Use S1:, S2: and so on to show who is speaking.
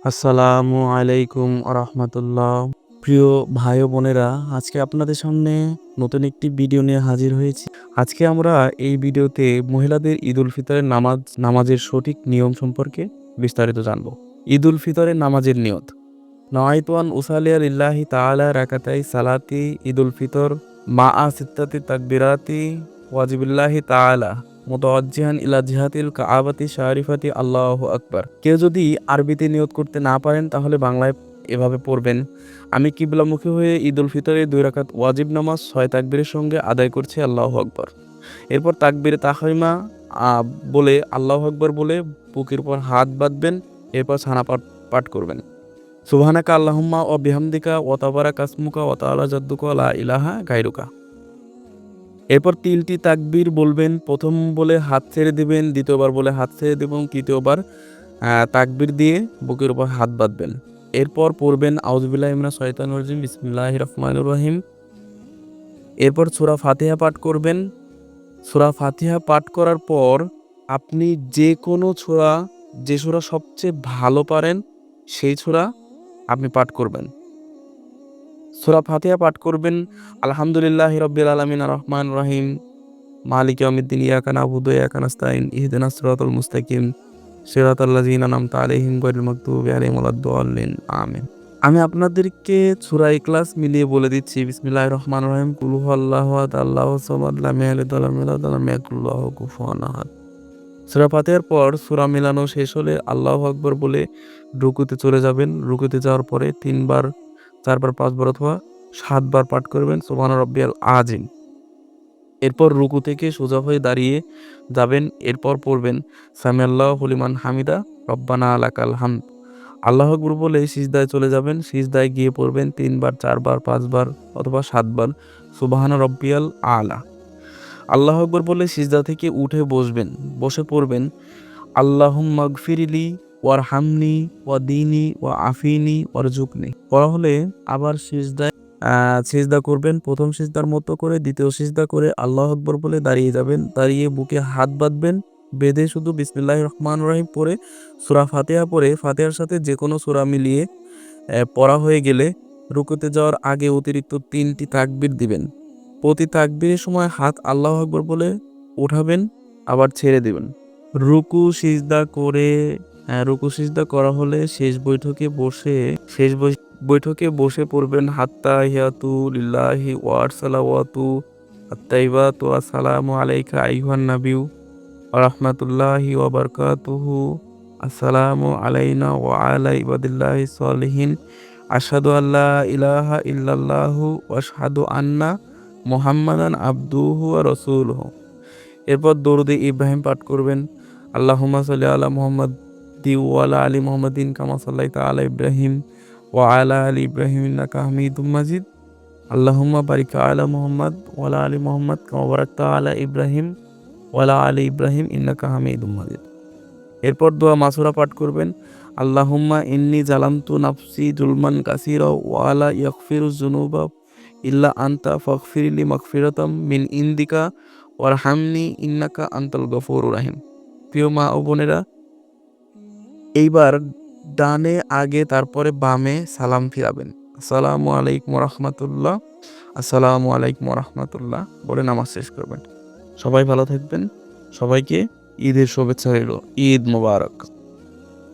S1: আসসালামু আলাইকুম রহমতুল্লাহ প্রিয় ভাই বোনেরা, আজকে আপনাদের সামনে নতুন একটি ভিডিও নিয়ে হাজির হয়েছি। আজকে আমরা এই ভিডিওতে মহিলাদের ঈদ উল ফিতরের নামাজ, নামাজের সঠিক নিয়ম সম্পর্কে বিস্তারিত জানব। ঈদ উল ফিতরের নামাজের নিয়ত। নয়তোয়ান উসালিয়া লিল্লাহি তাআলা রাকাতাই সালাতি ঈদ উল ফিতর মা আ সিত্তাতি তাকবিরাতি ওয়াজিবুল্লাহি তাআলা। মোতাজ্জিহান ইলা জিহাতিল কাআবাতি শারিফাতি আল্লাহ আকবার। কেউ যদি আরবিতে নিয়ত করতে না পারেন তাহলে বাংলায় এভাবে পড়বেন। আমি কিবলামুখী হয়ে ঈদ উল ফিতরে দুই রাকাত ওয়াজিব নামাজ ছয় তাকবীরের সঙ্গে আদায় করছি আল্লাহ আকবার। এরপর তাকবীর তাহরিমা আহ, বলে আল্লাহ আকবার বলে বুকের উপর হাত বাঁধবেন এরপর ছানা পাঠ পাঠ করবেন। সুবহানাকা আল্লাহুম্মা ও বিহামদিকা ও তাবারা কাসমুকা ও তাআলা জাদ্দুকা ইলাহা গায়রুকা। এরপর তিনটি তাকবীর বলবেন, প্রথম বলে হাত ছেড়ে দেবেন, দ্বিতীয়বার বলে হাত ছেড়ে দেবেন তৃতীয়বার তাকবীর দিয়ে বুকের উপর হাত বাঁধবেন। এরপর পড়বেন আউজবিল্লাহ ইমরা শয়তান রাজিম বিসমিল্লাহ রহমানুর রহিম। এরপর সূরা ফাতিহা পাঠ করবেন। সূরা ফাতিহা পাঠ করার পর আপনি যে কোনো ছোরা যে ছোরা সবচেয়ে ভালো পারেন, সেই ছোরা আপনি পাঠ করবেন। সূরা ফাতিহা পাঠ করবেন। আলহামদুলিল্লাহ রব্বিল আলমিন রহমান রহিম। মালিক আমিদ্দিন ইয়াকা নাবুদু ইয়াকা নাস্তাইন ইহদিনাস সিরাতাল মুস্তাকিম। সিরাতাল লাযিনা আনআমতা আলাইহিম গায়রিল মাগদুবি আলাইহিম ওয়ালাদ-দাল্লিন আমিন। আমি আপনাদেরকে সূরা ক্লাস মিলিয়ে বলে দিচ্ছি। বিসমিল্লাহির রহমান রহিম। কুল আল্লাহ আহাদ আল্লাহুস সামাদ লাম ইয়ালিদ ওয়া লাম ইউলাদ ওয়া লাম ইয়াকুল লাহু কুফুয়ান আহাদ। সূরা ফাতিহার পর সুরা মিলানো শেষ হলে আল্লাহ আকবার বলে রুকুতে চলে যাবেন। রুকুতে যাওয়ার পরে তিনবার চারবার পাঁচবার অথবা সাতবার পাঠ করবেন সোমান রব্বিয়াল আজিম। এরপর রুকু থেকে সোজা হয়ে দাঁড়িয়ে যাবেন, এরপর পড়বেন সামি আল্লাহ হলিমান হামিদা, রব্বানা আলাকাল হাম আল্লাহ আকবর বলে সিজদায় চলে যাবেন, সিজদায় গিয়ে পড়বেন তিনবার চারবার পাঁচবার অথবা সাতবার সুবাহানা রব্বিয়াল আলা। আল্লাহ আকবর বলে সিজদা থেকে উঠে বসবেন, বসে পড়বেন আল্লাহ মাগফিরিলি ওয়ার হামনি ওয়া দিনী ওয়া আফিনি, ওয়ার জুকনি। করা হলে আবার সিজদায় সিজদা করবেন। প্রথম সিজদার মতো করে, দ্বিতীয় সিজদা করে আল্লাহ আকবর বলে দাঁড়িয়ে যাবেন। দাঁড়িয়ে বুকে হাত বাঁধবেন, বেঁধে শুধু বিসমিল্লাহ রহমান রহিম পড়ে সুরা ফাতেহা পড়ে ফাতেহার সাথে যে কোনো সুরা মিলিয়ে পড়া হয়ে গেলে রুকুতে যাওয়ার আগে অতিরিক্ত তিনটি তাকবির দিবেন। প্রতি তাকবিরের সময় হাত আল্লাহ আকবর বলে উঠাবেন, আবার ছেড়ে দেবেন। রুকু, সিজদা করে রুকু সিজদা করা হলে শেষ বৈঠকে বসে, শেষ বৈঠকে বসে পড়বেন, হাত্তা হিয়াতু লিল্লাহি ওয়ার সালাওয়াতু আত্তাইবাতু আসসালামু আলাইকা আইহান নাবিউ রহমাতুল্লাহি ওয়া বারাকাতুহু, আসসালামু আলাইনা ওয়া আলা ইবাদিল্লাহি সলিহিন, আশহাদু আল্লা ইলাহা ইল্লাল্লাহু ওয়া আশহাদু আন্না মুহাম্মাদান আবদুহু ওয়া রাসূলুহু। এরপর দরুদে ইব্রাহিম পাঠ করবেন, আল্লাহুম্মা সাল্লি আলা মুহাম্মদ দি ওয়ালা আলী মোহাম্মদিন কামা সাল্লাইতা আলা ইব্রাহিম ওয়া আলা আলী ইব্রাহিম ইন্নাকা হামিদুম মাজিদ আল্লাহুম্মা বারিক আলা মোহাম্মদ ওয়ালা আলী মুহাম্মদ কামাবারাক্তা আলা ইব্রাহিম ওয়ালা আলী ইব্রাহিম ইন্নাকা হামিদুম মাজিদ এরপর দোয়া মাসুরা পাঠ করবেন। আল্লাহুম্মা ইন্নি জালামতু নাফসি জুলমান কাসিরা ওয়ালা ইয়াগফিরুজ জুনুবা ইল্লা আনতা ফাগফিরলি মকফিরতম মিন ইন্দিকা ওয়ারহামনি ইন্নাকা আনতাল গফুরুর রাহিম। প্রিয় মা ও বোনেরা এইবার ডানে, আগে, তারপরে বামে সালাম ফিরাবেন। আসসালামু আলাইকুম রহমতুল্লাহ। আসসালাম আলাইকুম রহমতুল্লাহ। বলে নামাজ শেষ করবেন। সবাই ভালো থাকবেন। সবাইকে ঈদের শুভেচ্ছা রইল। ঈদ মোবারক।